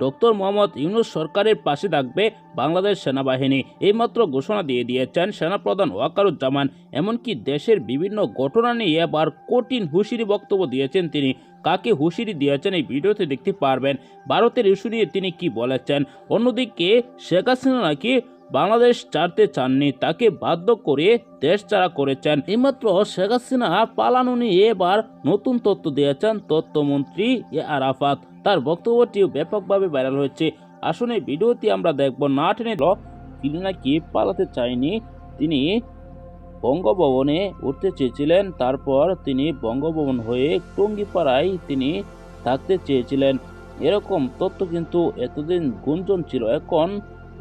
Doctor Mohammad Yunus সরকারের পাশে থাকবে বাংলাদেশ সেনাবাহিনী। এইমাত্র ঘোষণা দিয়ে দিয়েছেন সেনাপ্রধান ওয়াকারুজ্জামান। এমনকি দেশের বিভিন্ন ঘটনা নিয়ে এবার কঠিন হুঁশিরি বক্তব্য দিয়েছেন তিনি। কাকে হুঁশিরি দিয়েছেন এই ভিডিওতে দেখতে পারবেন। ভারতের ইস্যু নিয়ে তিনি কি বলেছেন? অন্যদিকে শেখ হাসিনা নাকি বাংলাদেশ ছাড়তে চাননি, তাকে বাধ্য করে দেশ ছাড়া করেছেন। এইমাত্র শেখ হাসিনা পালানো নিয়ে এবার নতুন তথ্য দিয়েছেন তথ্যমন্ত্রী এ আরাফাত তার বক্তব্যটিও ব্যাপকভাবে ভাইরাল হয়েছে। আসলে ভিডিওটি আমরা দেখব। না টেনে তিনি নাকি পালাতে চায়নি, তিনি বঙ্গভবনে উঠতে চেয়েছিলেন, তারপর তিনি বঙ্গভবন হয়ে টঙ্গিপাড়ায় তিনি থাকতে চেয়েছিলেন। এরকম তথ্য কিন্তু এতদিন গুঞ্জন ছিল। এখন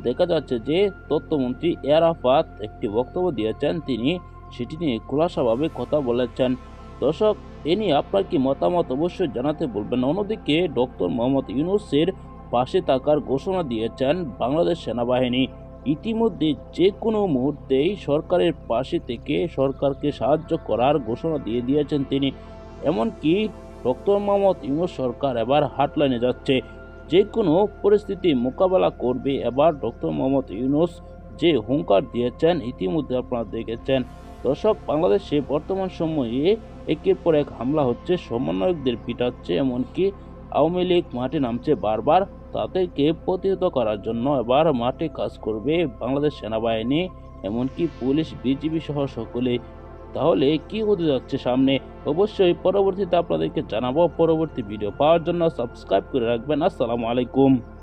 দেখা যাচ্ছে যে তথ্যমন্ত্রী এরাফাত একটি বক্তব্য দিয়েছেন। তিনি সেটি নিয়ে খোলাসাভাবে কথা বলেছেন। দর্শক, এ নিয়ে আপনার কি মতামত অবশ্যই জানাতে বলবেন। অন্যদিকে, ডক্টর মোহাম্মদ ইউনুসের পাশে থাকার ঘোষণা দিয়েছেন বাংলাদেশ সেনাবাহিনী। ইতিমধ্যে যে কোনো মুহূর্তেই সরকারের পাশে থেকে সরকারকে সাহায্য করার ঘোষণা দিয়ে দিয়েছেন তিনি। এমনকি ডক্টর মোহাম্মদ ইউনুস সরকার এবার হাটলাইনে যাচ্ছে। যে কোনো পরিস্থিতি মোকাবেলা করবে। এবার ডক্টর মোহাম্মদ ইউনুস যে হুঙ্কার দিয়েছেন, ইতিমধ্যে আপনারা দেখেছেন। দর্শক, বাংলাদেশে বর্তমান সময়ে একের পর এক হামলা হচ্ছে, সমন্বয়কদের পিটাচ্ছে, এমনকি আওয়ামী লীগ মাঠে নামছে বারবার। তাদেরকে প্রতিহত করার জন্য এবার মাঠে কাজ করবে বাংলাদেশ সেনাবাহিনী, এমনকি পুলিশ, বিজিবি সহ সকলে। তাহলে কি হতে যাচ্ছে সামনে? অবশ্যই পরবর্তীতে আপনাদেরকে জানাব। পরবর্তী ভিডিও পাওয়ার জন্য সাবস্ক্রাইব করে রাখবেন। আসসালামু আলাইকুম।